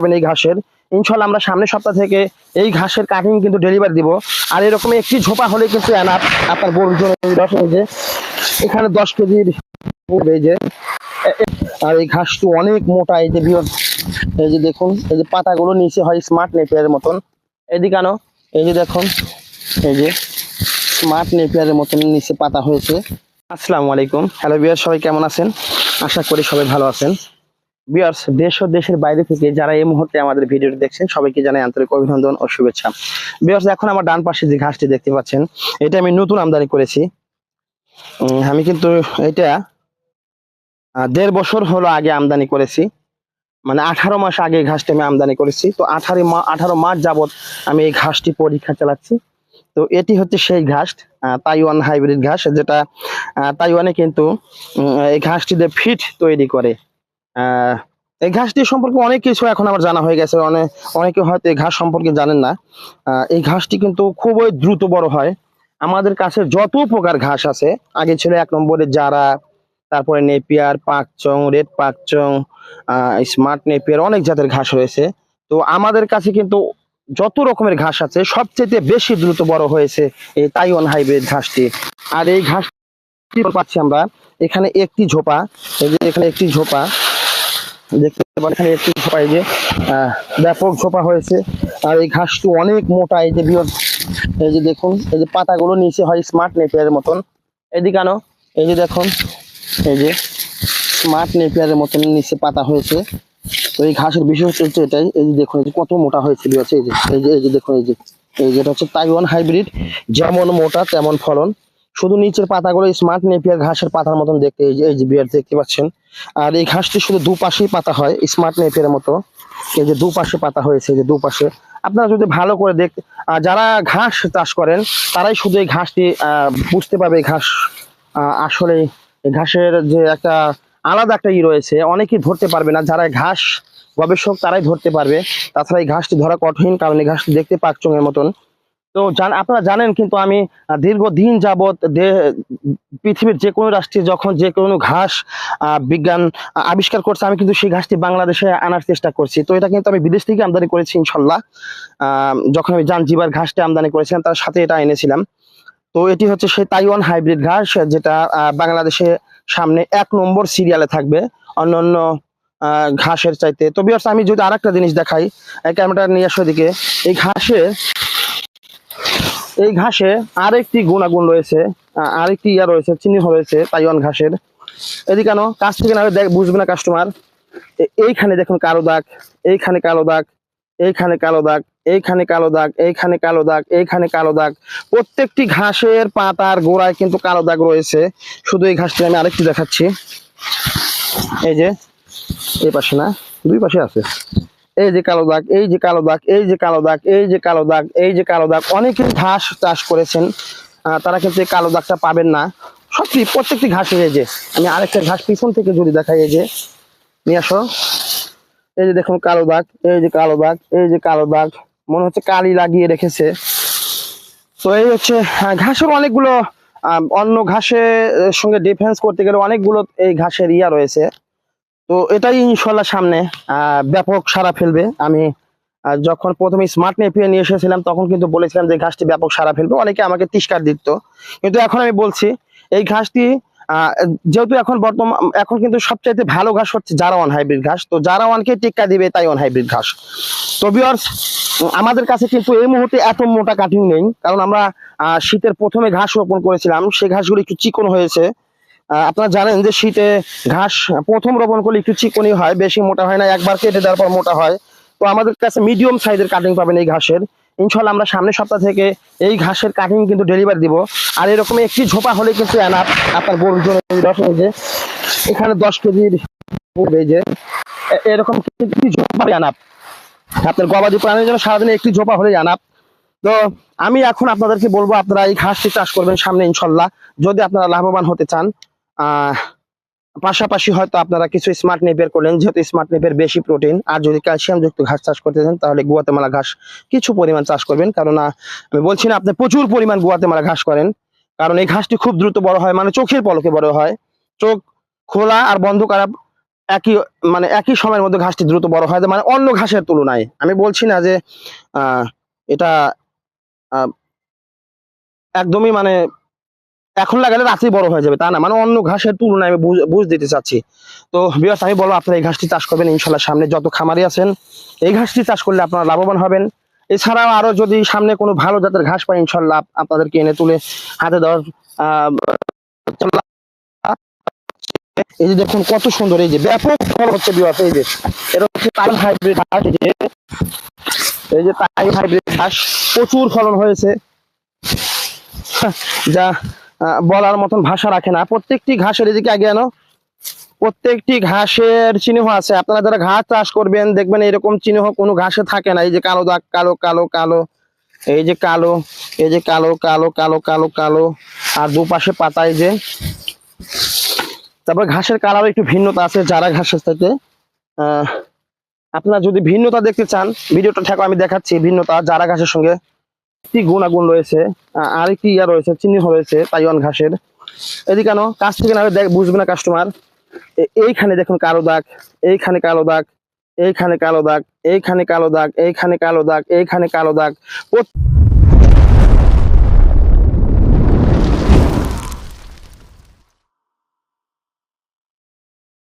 পাবেন এই ঘাসের। ইনশাল্লাহ আমরা সামনের সপ্তাহ থেকে এই ঘাসের কাটিং কিন্তু ডেলিভারি দিব। আর এরকম একটি ঝোপা হলে কিন্তু এনাফ আপনার গরুর জন্য দশ যে, এখানে দশ কেজির এই যে। আর এই ঘাসটি অনেক মোটা, এই যে বিয়র এই যে দেখুন, এই যে পাতাগুলো নিচে হয় স্মার্ট নেপিয়ারের মতন। এদিকে আনো এই যে দেখুন, এই যে স্মার্ট নেপিয়ারের মতন নিচে পাতা হয়েছে। আসসালামু আলাইকুম। হ্যালো বিয়ার সবাই কেমন আছেন? আশা করি সবাই ভালো আছেন। বিয়ার্স দেশ ও দেশের বাইরে থেকে যারা এই মুহূর্তে আমাদের ভিডিওটি দেখছেন, সবাইকে জানাই আন্তরিক অভিনন্দন ও শুভেচ্ছা। বিয়ার্স এখন আমার ডান পাশে যে ঘাসটি দেখতে পাচ্ছেন, এটা আমি নতুন আমদানি করেছি। আমি কিন্তু এটা দেড় বছর হলো আগে আমদানি করেছি। মানে আঠারো মাস আগে ঘাসটি আমি আমদানি করেছি। তো আঠারো মা আঠারো মাস যাবত আমি এই ঘাসটি পরীক্ষা চালাচ্ছি। তো এটি হচ্ছে সেই ঘাস তাইওয়ান হাইব্রিড ঘাস, যেটা তাইওয়ানে কিন্তু এই ঘাসটিতে ফিট তৈরি করে। এই ঘাসটি সম্পর্কে অনেক কিছু এখন আমার জানা হয়ে গেছে। অনেক অনেকে হয়তো এই ঘাস সম্পর্কে জানেন না। এই ঘাসটি কিন্তু খুবই দ্রুত বড় হয়। আমাদের কাছে যত প্রকার ঘাস আছে, আগে ছিল এক নম্বরে জারা, তারপরে Napier, Pakchong, red Pakchong smart Napier, অনেক জাতের ঘাস রয়েছে। তো আমাদের কাছে কিন্তু যত রকমের ঘাস আছে সবচেয়ে বেশি দ্রুত বড় হয়েছে এই তাইওয়ান হাইব্রিড ঘাসটি। আর এই ঘাসটি পাচ্ছি আমরা এখানে একটি ঝোপা। এখানে একটি ঝোপা। দেখতে পাচ্ছেন একটি এই যে ব্যাপক ঝোপা হয়েছে। আর এই ঘাসটি অনেক মোটা, এই যে বৃহৎ, এই যে দেখুন, এই যে পাতাগুলো নিচে হয় স্মার্ট নেপিয়ারের মতন। এদিকে আনো, এই যে দেখুন, এই যে স্মার্ট নেপিয়ারের মতন নিচে পাতা হয়েছে। তো এই ঘাসের বিশেষ হচ্ছে এটাই, এই যে দেখুন, এই যে কত মোটা হয়েছে আছে এই যে এই যে এই যে দেখুন, এই যে, এই যেটা হচ্ছে তাইওয়ান হাইব্রিড যেমন মোটা তেমন ফলন। শুধু নিচের পাতাগুলো স্মার্ট নেপিয়ার ঘাসের পাতার মতন দেখতে, এই যে এই যে বিয়ার দেখতে পাচ্ছেন। আর এই ঘাসটি শুধু দুপাশেই পাতা হয় স্মার্ট নেপিয়ারের মতো। এই যে দুপাশে পাতা হয়েছে যে দুপাশে। আপনারা যদি ভালো করে দেখ যারা ঘাস চাষ করেন, তারাই শুধু এই ঘাসটি বুঝতে পারবে ঘাস আসলে ঘাসের যে একটা আলাদা একটা ই রয়েছে, অনেকেই ধরতে পারবে না। যারা ঘাস গবেষক, তারাই ধরতে পারবে। তাছাড়া এই ঘাসটি ধরা কঠিন, কারণ এই ঘাসটি দেখতে পাকচঙের মতন। তো আপনারা জানেন কিন্তু আমি দীর্ঘদিন যাবৎ পৃথিবীর যে কোনো রাষ্ট্রে যখন যে কোনো ঘাস বিজ্ঞান আবিষ্কার করছে, আমি কিন্তু সেই ঘাসটি বাংলাদেশে আনার চেষ্টা করছি। তো এটা কিন্তু আমি বিদেশ থেকে আমদানি করেছি ইনশাল্লাহ। যখন আমি জানজিবার ঘাসটি আমদানি করেছিলাম, তার সাথে এটা এনেছিলাম। তো এটি হচ্ছে সেই তাইওয়ান হাইব্রিড ঘাস, যেটা বাংলাদেশে সামনে এক নম্বর সিরিয়ালে থাকবে অন্যান্য ঘাসের চাইতে। তো বিয়ার্স আমি যদি আরেকটা জিনিস দেখাই ক্যামেরাটা নিয়ে আসো দিকে এই ঘাসে এই ঘাসে আরেকটি গুণাগুণ রয়েছে আরেকটি ইয়া রয়েছে, চিহ্ন রয়েছে, তাইওয়ান ঘাসের। এদিকে কেন কাছ থেকে না দেখ, বুঝবে না কাস্টমার এইখানে দেখুন কালো দাগ, এইখানে কালো দাগ, এইখানে কালো দাগ, এইখানে কালো দাগ, এইখানে কালো দাগ, এইখানে কালো দাগ। প্রত্যেকটি ঘাসের পাতার গোড়ায় কিন্তু কালো দাগ রয়েছে। শুধু এই ঘাসটি আমি আরেকটি দেখাচ্ছি। এই যে, এই পাশে না, দুই পাশে আছে। এই যে কালো দাগ এই যে কালো দাগ এই যে কালো দাগ এই যে কালো দাগ এই যে কালো দাগ অনেকেই ঘাস চাষ করেছেন তারা কিন্তু এই কালো দাগটা পাবেন না। সত্যি প্রত্যেকটি ঘাসের এই যে আমি আরেকটা ঘাস পিছন থেকে যদি দেখাই এই যে নিয়ে আসো। এই যে দেখুন কালো দাগ এই যে কালো দাগ এই যে কালো দাগ মনে হচ্ছে কালি লাগিয়ে রেখেছে। তো এই হচ্ছে আহ, ঘাসের অনেকগুলো অন্য ঘাসের সঙ্গে ডিফেন্স করতে গেলে অনেকগুলো এই ঘাসের ইয়া রয়েছে। তো এটাই ইনশাল্লাহ সামনে ব্যাপক সারা ফেলবে। আমি যখন প্রথমে স্মার্ট নেপিয়ে নিয়ে এসেছিলাম, তখন কিন্তু বলেছিলাম যে ঘাসটি ব্যাপক সারা ফেলবে। অনেকে আমাকে তিস্কার দিত। কিন্তু এখন আমি বলছি, এই ঘাসটি যেহেতু এখন বর্তমান, এখন কিন্তু সবচাইতে ভালো ঘাস হচ্ছে জারাওয়ান হাইব্রিড ঘাস। তো জারাওয়ানকে টিক্কা দিবে তাইওয়ান হাইব্রিড ঘাস। তো ভিউয়ার্স আমাদের কাছে কিন্তু এই মুহূর্তে এত মোটা কাটিং নেই। কারণ আমরা শীতের প্রথমে ঘাস রোপণ করেছিলাম সেই ঘাসগুলো একটু চিকন হয়েছে। আপনারা জানেন যে শীতে ঘাস প্রথম রোপণ করলে একটু চিকনই হয়, বেশি মোটা হয় না, একবার কেটে দেওয়ার পর মোটা হয়। তো আমাদের কাছে মিডিয়াম সাইজের কাটিং পাবেন এই ঘাসের। ইনশাল্লাহ আমরা সামনের সপ্তাহ থেকে এই ঘাসের কাটিং কিন্তু ডেলিভারি দিব। আর এরকম একটি ঝোপা হলে কিন্তু এনাফ, আপনার গরুর জন্য দশ যে, এখানে দশ কেজির যে এরকম একটি ঝোপা এনাফ। আপনার গবাদি প্রাণীর জন্য সারাদিনে একটি ঝোপা হলে আনাপ তো আমি এখন আপনাদেরকে বলব, আপনারা এই ঘাসটি চাষ করবেন সামনে ইনশাল্লাহ যদি আপনারা লাভবান হতে চান পাশাপাশি হয়তো আপনারা কিছু স্মার্ট নেপের করলেন, যেহেতু স্মার্ট নেপের বেশি প্রোটিন আর যদি ক্যালসিয়াম যুক্ত ঘাস চাষ করতে চান, তাহলে গুয়াতেমালা ঘাস কিছু পরিমাণ চাষ করবেন। কারণ আমি বলছি না, আপনি প্রচুর পরিমাণ গুয়াতেমালা ঘাস করেন, কারণ এই ঘাসটি খুব দ্রুত বড় হয় মানে চোখের পলকে বড় হয়। চোখ খোলা আর বন্ধ করা একই মানে একই সময়ের মধ্যে ঘাসটি দ্রুত বড় হয় মানে অন্য ঘাসের তুলনায়। আমি বলছি না যে এটা একদমই মানে এখন লাগালে রাতেই বড় হয়ে যাবে তা না? মানে অন্য ঘাসের তুলনায় আমি বুঝ- দিতে চাচ্ছি। তো বিয়াস আমি বলব আপনারা এই ঘাসটি চাষ করবেন ইনশাল্লাহ সামনে যত খামারি আছেন এই ঘাসটি চাষ করলে আপনারা লাভবান হবেন। এছাড়াও আরও যদি সামনে কোনো ভালো জাতের ঘাস পাই ইনশাল্লাহ আপনাদেরকে এনে তুলে হাতে এই যে দেখুন কত সুন্দর এই যে ব্যাপক ফল হচ্ছে বিবাহ এই যে এটা হচ্ছে টাইম হাইব্রিড ঘাস এই যে এই যে টাইম হাইব্রিড ঘাস প্রচুর ফলন হয়েছে। যা আহ, বলার মতন ভাষা রাখে না। প্রত্যেকটি ঘাসের এদিকে আগে আনো। প্রত্যেকটি ঘাসের চিহ্ন আছে। আপনারা যারা ঘাস চাষ করবেন, দেখবেন এরকম চিহ্ন কোনো ঘাসে থাকে না। এই যে কালো দাগ, কালো কালো কালো, এই যে কালো, এই যে কালো কালো কালো কালো কালো, আর দুপাশে পাতা এই যে। তারপর ঘাসের কালার একটু ভিন্নতা আছে যারা ঘাসের থেকে আপনারা যদি ভিন্নতা দেখতে চান, ভিডিওটা ঠেকো আমি দেখাচ্ছি ভিন্নতা যারা ঘাসের সঙ্গে কি গুণাগুণ রয়েছে? আর কি ইয়া রয়েছে, চিহ্ন রয়েছে, তাইওয়ান ঘাসের। এদিকে কেন কাছ থেকে না দেখ- বুঝবে না কাস্টমার এইখানে দেখুন কালো দাগ, এইখানে কালো দাগ, এইখানে কালো দাগ, এইখানে কালো দাগ, এইখানে কালো দাগ, এইখানে কালো দাগ।